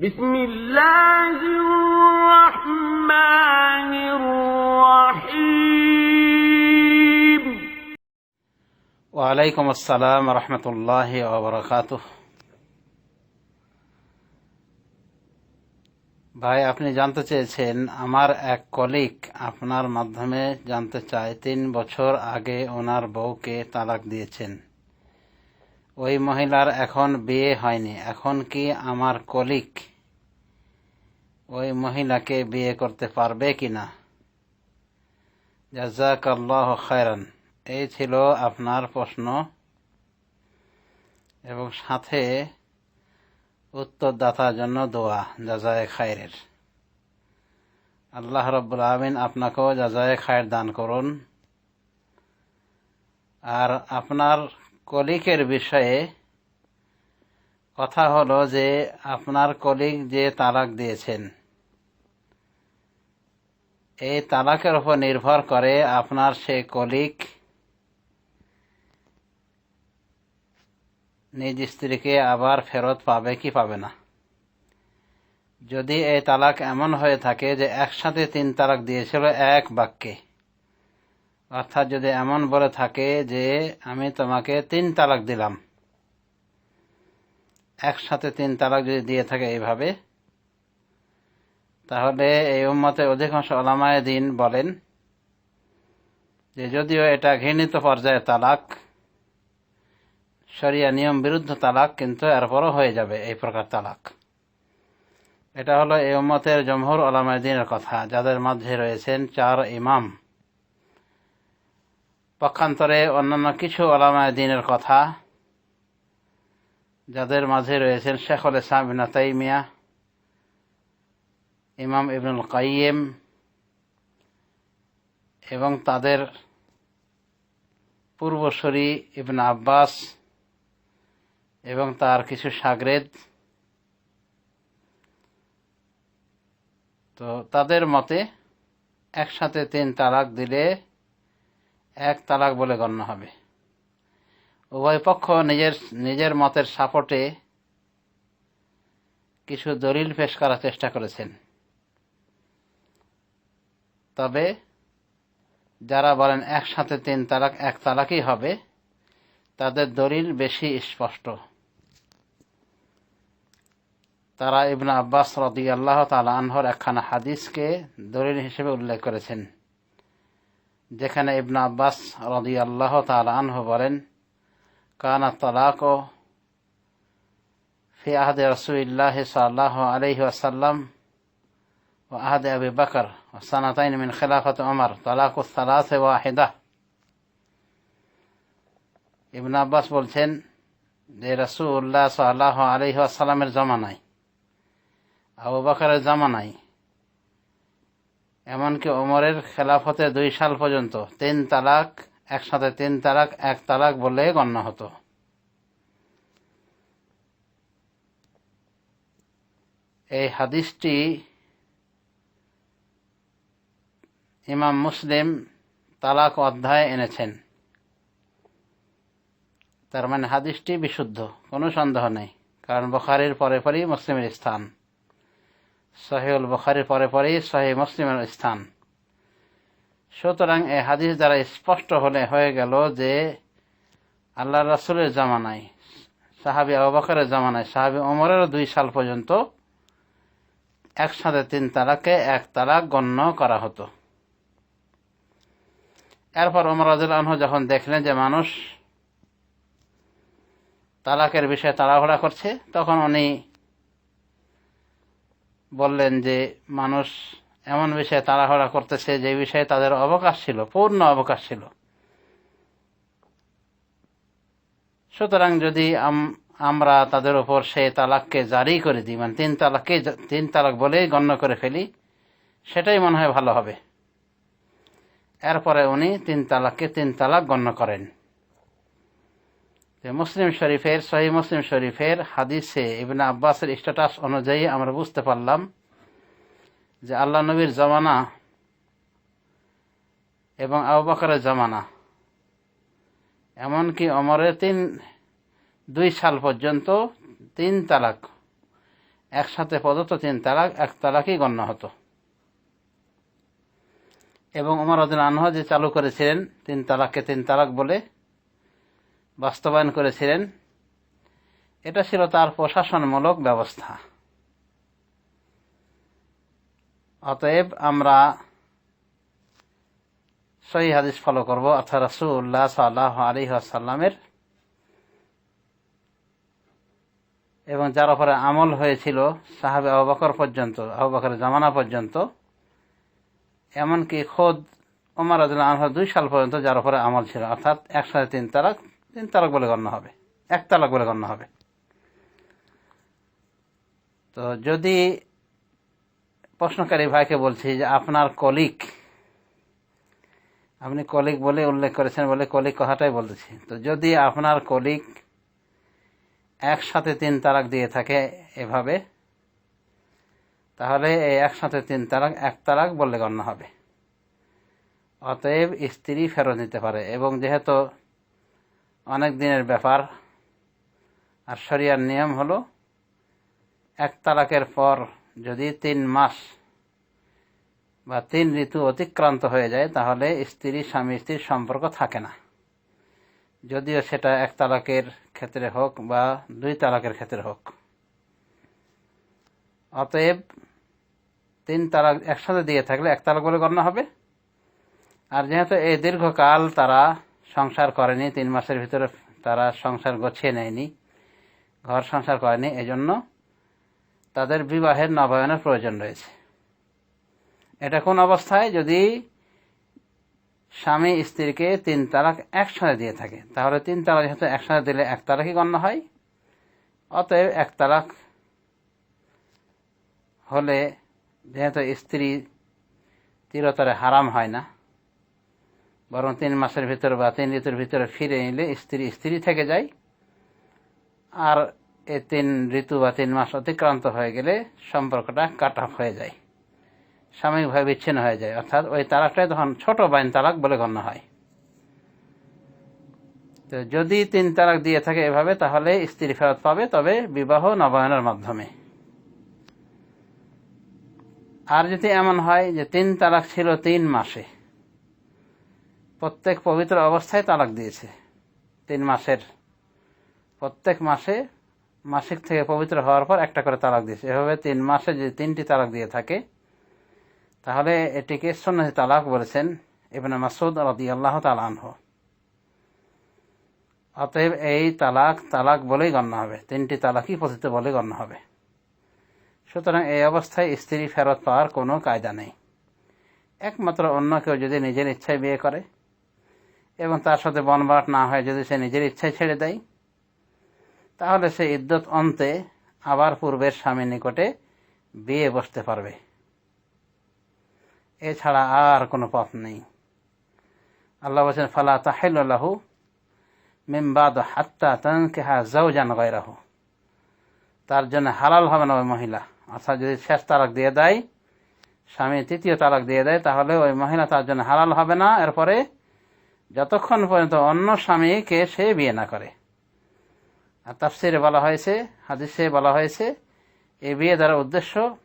بسم الله الرحمن الرحيم ওয়ালাইকুম আসসালাম রহমতুল্লাহ ওবরাকাত ভাই আপনি জানতে চেয়েছেন আমার এক কলিগ আপনার মাধ্যমে জানতে চায় তিন বছর আগে ওনার বউকে তালাক দিয়েছেন ওই মহিলার এখন বিয়ে হয়নি। এখন কি আমার কলিগ ওই মহিলাকে বিয়ে করতে পারবে কিনা? জাজাক আল্লাহ খায়রান। এই ছিল আপনার প্রশ্ন। এবং সাথে উত্তরদাতার জন্য দোয়া জাজায় খায়ের আল্লাহ রব্বুল আমিন আপনাকেও জাজায় খায়ের দান করুন। আর আপনার কলিকের বিষয়ে কথা হলো যে আপনার কলিগ যে তালাক দিয়েছেন, এই তালাকের উপর নির্ভর করে আপনার সে কলিক নিজ স্ত্রীকে আবার ফেরত পাবে কি পাবে না। যদি এই তালাক এমন হয়ে থাকে যে একসাথে তিন তালাক দিয়েছিল এক বাক্যে অর্থাৎ যদি এমন বলে থাকে যে, আমি তোমাকে তিন তালাক দিলাম। একসাথে তিন তালাক যদি দিয়ে থাকে এইভাবে, তাহলে এই উম্মতে অধিকাংশ ওলামায় দিন বলেন যে, যদিও এটা ঘৃণিত পর্যায়ে তালাক সরিয়া নিয়ম বিরুদ্ধ তালাক, কিন্তু এরপরও হয়ে যাবে এই প্রকার তালাক। এটা হলো এই উম্মতের জমহুর ওলামায় দিনের কথা, যাদের মাঝে রয়েছেন চার ইমাম। পক্ষান্তরে অন্যান্য কিছু ওলামায় দিনের কথা যাদের মাঝে রয়েছেন শেখুল ইসলাম বিন তাইমিয়া, ইমাম ইবনুল কাইম এবং তাদের পূর্বসরী ইবন আব্বাস এবং তার কিছু সাগরেদ। তো তাদের মতে একসাথে তিন তালাক দিলে এক তালাক বলে গণ্য হবে। উভয় পক্ষ নিজের নিজের মতের সাপোর্টে কিছু দলিল পেশ করার চেষ্টা করেছেন। তবে যারা বলেন একসাথে তিন তালাক, এক তালাকই হবে, তাদের দলিল বেশি স্পষ্ট। তারা ইবনা আব্বাস রদি আল্লাহ তালা আনহর একখানা হাদিসকে দলিল হিসেবে উল্লেখ করেছেন। যেখানে ইবন আব্বাস রদি আল্লাহ তালানহ বলেন, কানা তালাক ফি আহাদে রসুল্লাহ সাল্লাহ আলহি আসাল্লাম ও আহাদে আবি বকর সানাতাইন মিন খেলাফত ওমর তালাক সালাস ওয়াহিদা। ইবন আব্বাস বলছেন যে রসুল্লাহ সাল্লাহ আলহি আসাল্লামের জমানায়, আবু বকরের জমানায় এমনকি ওমরের খেলাফতে দুই সাল পর্যন্ত তিন তালাক, একসাথে তিন তালাক, এক তালাক বলে গণ্য হতো। এই হাদিসটি ইমাম মুসলিম তালাক অধ্যায় এনেছেন। তার মানে হাদিসটি বিশুদ্ধ, কোনো সন্দেহ নেই, কারণ বখারির পরে পরেই মুসলিমের স্থান। সহিউল বখারির পরে পরেই সহি মুসলিমের স্থান। সুতরাং এই হাদিস দ্বারা স্পষ্ট হলে হয়ে গেল যে আল্লাহ রাসুলের জামানায়, সাহাবি আবাকারের জামানায়, সাহাবি ওমরেরও দুই সাল পর্যন্ত একসাথে তিন তালাকে এক তালাক গণ্য করা হতো। এরপর ওমর রাজুল আনহু যখন দেখলেন যে মানুষ তালাকের বিষয়ে তাড়াহুড়া করছে, তখন উনি বললেন যে, মানুষ এমন বিষয়ে তাড়াহুড়া করতেছে যে বিষয়ে তাদের অবকাশ ছিল, পূর্ণ অবকাশ ছিল। সুতরাং যদি আমরা তাদের উপর সে তালাককে জারি করে দিই মানে তিন তালাককে তিন তালাক বলেই গণ্য করে ফেলি, সেটাই মনে হয় ভালো হবে। এরপরে উনি তিন তালাককে তিন তালাক গণ্য করেন। মুসলিম শরীফের সহি মুসলিম শরীফের হাদিসে ইবিন আব্বাসের স্ট্যাটাস অনুযায়ী আমরা বুঝতে পারলাম যে আল্লাহ নবীর জামানা এবং আবু বকরের জামানা, এমনকি অমরের তিন, দুই সাল পর্যন্ত তিন তালাক, একসাথে প্রদত্ত তিন তালাক, এক তালাকই গণ্য হতো। এবং উমর আদিন আনহ যে চালু করেছিলেন তিন তালাককে তিন তালাক বলে বাস্তবায়ন করেছিলেন, এটা ছিল তার প্রশাসনমূলক ব্যবস্থা। অতএব আমরা সহি হাদিস ফলো করব। অর্থাৎ রাসুল্লাহ সাল্লাহ আলী আসাল্লামের এবং যার উপরে আমল হয়েছিল সাহাবে আবকর পর্যন্ত আবকরের জামানা পর্যন্ত, এমনকি খোদ ওমর আনহা দুই সাল পর্যন্ত যার উপরে আমল ছিল। অর্থাৎ একসাথে তিন তালাক তিন তালাক বলে গণ্য হবে, এক তালাক বলে গণ্য হবে। তো যদি প্রশ্নকারী ভাইকে বলছি যে আপনার কলিক, আপনি কলিক বলে উল্লেখ করেছেন বলে কলিক কথাটাই বলতেছি। তো যদি আপনার কলিক একসাথে তিন তালাক দিয়ে থাকে এভাবে, তাহলে এই একসাথে তিন তালাক এক তালাক বললে গণ্য হবে। অতএব স্ত্রী ফেরত নিতে পারে এবং যেহেতু অনেক দিনের ব্যাপার। আর শরিয়ার নিয়ম হলো, এক তালাকের পর যদি তিন মাস বা তিন ঋতু অতিক্রান্ত হয়ে যায়, তাহলে স্ত্রী, স্বামী, স্ত্রীর সম্পর্ক থাকে না। যদিও সেটা এক তালাকের ক্ষেত্রে হোক বা দুই তালাকের ক্ষেত্রে হোক। অতএব তিন তালাক একসাথে দিয়ে থাকলে এক তালাক বলে গণ্য হবে। আর যেহেতু এই দীর্ঘকাল তারা সংসার করেনি, তিন মাসের ভিতরে তারা সংসার গোছিয়ে নেয়নি, ঘর সংসার করেনি, এজন্য তাদের বিবাহের নবায়নের প্রয়োজন রয়েছে। এটা কোন অবস্থায়? যদি স্বামী স্ত্রীকে তিন তালাক একসাথে দিয়ে থাকে, তাহলে তিন তালাক যেহেতু একসাথে দিলে এক তালাকই গণ্য হয়, অতএব এক তালাক হলে যেহেতু স্ত্রী তিরতরে হারাম হয় না বরং তিন মাসের ভিতরে বা তিন ঋতুর ভিতরে ফিরে এলে স্ত্রী স্ত্রী থেকে যায়। আর এ তিন ঋতু বা তিন মাস অতিক্রান্ত হয়ে গেলে সম্পর্কটা কাট অফ হয়ে যায়। সাময়িকভাবে বিচ্ছিন্ন হয়ে যায়। অর্থাৎ ওই তালাকটাই তখন ছোট বাইন তালাক বলে গণ্য হয়। তো যদি তিন তালাক দিয়ে থাকে এভাবে, তাহলে স্ত্রী ফেরত পাবে তবে বিবাহ নবায়নের মাধ্যমে। আর যদি এমন হয় যে তিন তালাক ছিল তিন মাসে প্রত্যেক পবিত্র অবস্থায় তালাক দিয়েছে। তিন মাসের। প্রত্যেক মাসে মাসিক থেকে পবিত্র হওয়ার পর একটা করে তালাক দিয়েছে। এভাবে তিন মাসে যদি তিনটি তালাক দিয়ে থাকে, তাহলে এটিকে সন্ন্যাসী তালাক বলেছেন এবার মাসুদ রদি আল্লাহ তালানহ অতএব এই তালাক তালাক বলেই গণ্য হবে। তিনটি তালাকই পতিত বলে গণ্য হবে। সুতরাং এই অবস্থায় স্ত্রী ফেরত পাওয়ার কোনো কায়দা নেই। একমাত্র অন্য কেউ যদি নিজের ইচ্ছায় বিয়ে করে এবং তার সাথে বনবাট না হয় যদি সে নিজের ইচ্ছায় ছেড়ে দেয়, তাহলে সে ইদ্যত অন্তে আবার পূর্বের স্বামীর নিকটে বিয়ে বসতে পারবে। এছাড়া আর কোনো পথ নেই। আল্লাহ বলছেন, ফালা তাহিল্লাহু মিমবাদ হাত্তা তানকেহা জাউজান গয়রাহু। তার জন্য হালাল হবে না ওই মহিলা। অর্থাৎ যদি শেষ তালাক দিয়ে দেয়, স্বামী তৃতীয় তালাক দিয়ে দেয়, তাহলে ওই মহিলা তার জন্য হালাল হবে না। এরপরে যতক্ষণ পর্যন্ত অন্য স্বামীকে সে বিয়ে না করে। আর তাফসিরে বলা হয়েছে, হাদিসে বলা হয়েছে, এই বিয়ে দ্বারা উদ্দেশ্য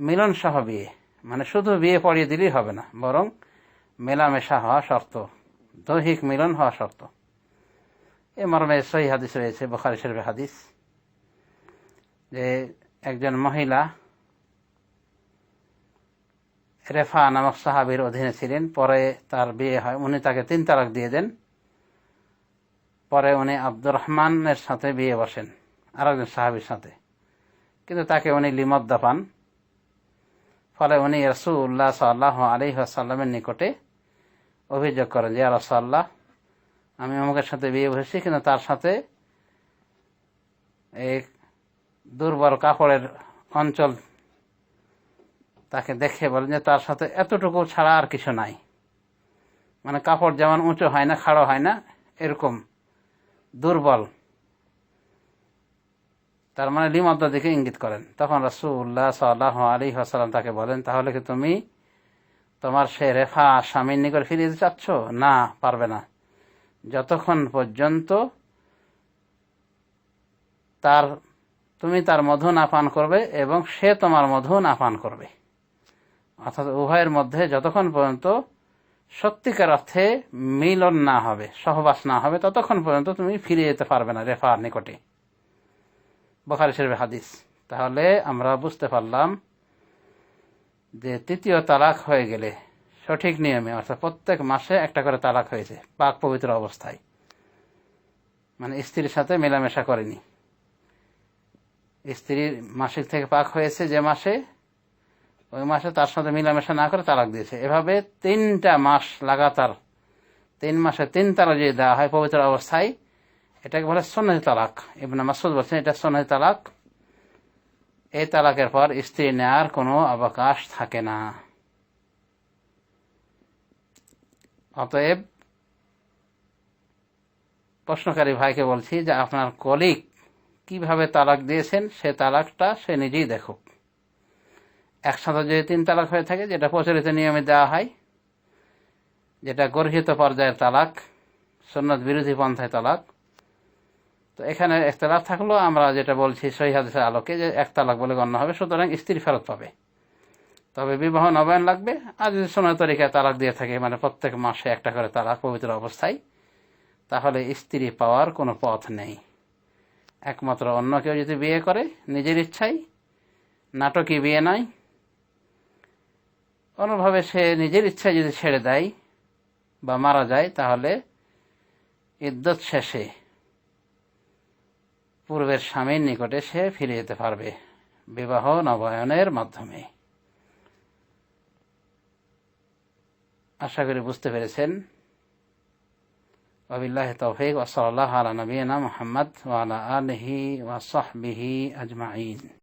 মিলন সহ বিয়ে। মানে শুধু বিয়ে পড়িয়ে দিলেই হবে না, বরং মেলামেশা হওয়া শর্ত, দৈহিক মিলন হওয়া শর্ত। এ মর্মে সহি হাদিস রয়েছে, বখারি হাদিস। যে একজন মহিলা রেফা নামক সাহাবির অধীনে ছিলেন। পরে তার বিয়ে হয়। উনি তাকে তিন তালাক দিয়ে দেন। পরে উনি আব্দুর রহমানের সাথে বিয়ে বসেন আর একজন সাহাবির সাথে। কিন্তু তাকে উনি লিমদ্দা পান। ফলে উনি রসুল্লাহ সাল্লাহ আলী আসাল্লামের নিকটে অভিযোগ করেন যে রসাল্লাহ আমি অমুকের সাথে বিয়ে বসেছি, কিন্তু তার সাথে এই দুর্বল কাপড়ের অঞ্চল তাকে দেখে বলেন যে তার সাথে এতটুকু ছাড়া আর কিছু নাই। মানে কাপড় যেমন উঁচু হয় না, খাড়ো হয় না, এরকম দুর্বল। তার মানে লিমদ্দা দিকে ইঙ্গিত করেন। তখন রসুল্লাহ সাল্লাহ আলী আসালাম তাকে বলেন, তাহলে কি তুমি তোমার সে রেফা স্বামীর নিকট ফিরে যেতে চাচ্ছ? না, পারবে না। যতক্ষণ পর্যন্ত তার, তুমি তার মধু না পান করবে এবং সে তোমার মধু না পান করবে। অর্থাৎ উভয়ের মধ্যে যতক্ষণ পর্যন্ত সত্যিকার অর্থে মিলন না হবে, সহবাস না হবে, ততক্ষণ পর্যন্ত তুমি ফিরে যেতে পারবে না রেফার নিকটে। বখারি শরীফ হাদিস। তাহলে আমরা বুঝতে পারলাম যে তৃতীয় তালাক হয়ে গেলে সঠিক নিয়মে, অর্থাৎ প্রত্যেক মাসে একটা করে তালাক হয়েছে, পাক পবিত্র অবস্থায়। মানে স্ত্রীর সাথে মেলামেশা করেনি। স্ত্রীর মাসিক থেকে পাক হয়েছে যে মাসে ওই মাসে তার সাথে মিলামেশা না করে তালাক দিয়েছে। এভাবে তিনটা মাস লাগাতার, তিন মাসে তিন তালাক যদি দেওয়া হয় পবিত্র অবস্থায়, এটাকে বলে সন্ন্যাসী তালাক। ইবনে মাসুদ বলছেন, এটা সন্ন্যাসী তালাক। এই তালাকের পর স্ত্রী নেয়ার কোনো অবকাশ থাকে না। অতএব প্রশ্নকারী ভাইকে বলছি যে আপনার কলিগ কীভাবে তালাক দিয়েছেন, সে তালাকটা সে নিজেই দেখুক। একসাথে যদি তিন তালাক হয়ে থাকে, যেটা প্রচলিত নিয়মে দেওয়া হয়, যেটা গর্হিত পর্যায়ের তালাক সন্ন্যত বিরোধী পন্থায় তালাক, তো এখানে একতলাফ থাকলেও আমরা যেটা বলছি সহি হাদিসের আলোকে যে এক তালাক বলে গণ্য হবে, সুতরাং স্ত্রী ফেরত পাবে। তবে বিবাহ নবায়ন লাগবে, আর যদি সোনার তরিকায় তালাক দিয়ে থাকে মানে প্রত্যেক মাসে একটা করে তালাক পবিত্র অবস্থায়, তাহলে স্ত্রী পাওয়ার কোনো পথ নেই। একমাত্র অন্য কেউ যদি বিয়ে করে, নিজের ইচ্ছাই নাটকই বিয়ে নয় কোনোভাবে সে নিজের ইচ্ছা যদি ছেড়ে দেয় বা মারা যায়, তাহলে ইদ্যত শেষে পূর্বের স্বামীর নিকটে সে ফিরে যেতে পারবে বিবাহ নবায়নের মাধ্যমে। আশা করি বুঝতে পেরেছেন। ওবিল্লাহ তফিক ওসল আলা নবীনা মোহাম্মদ ওয়ালা আলহি ওয়াসবিহি আজমাইন।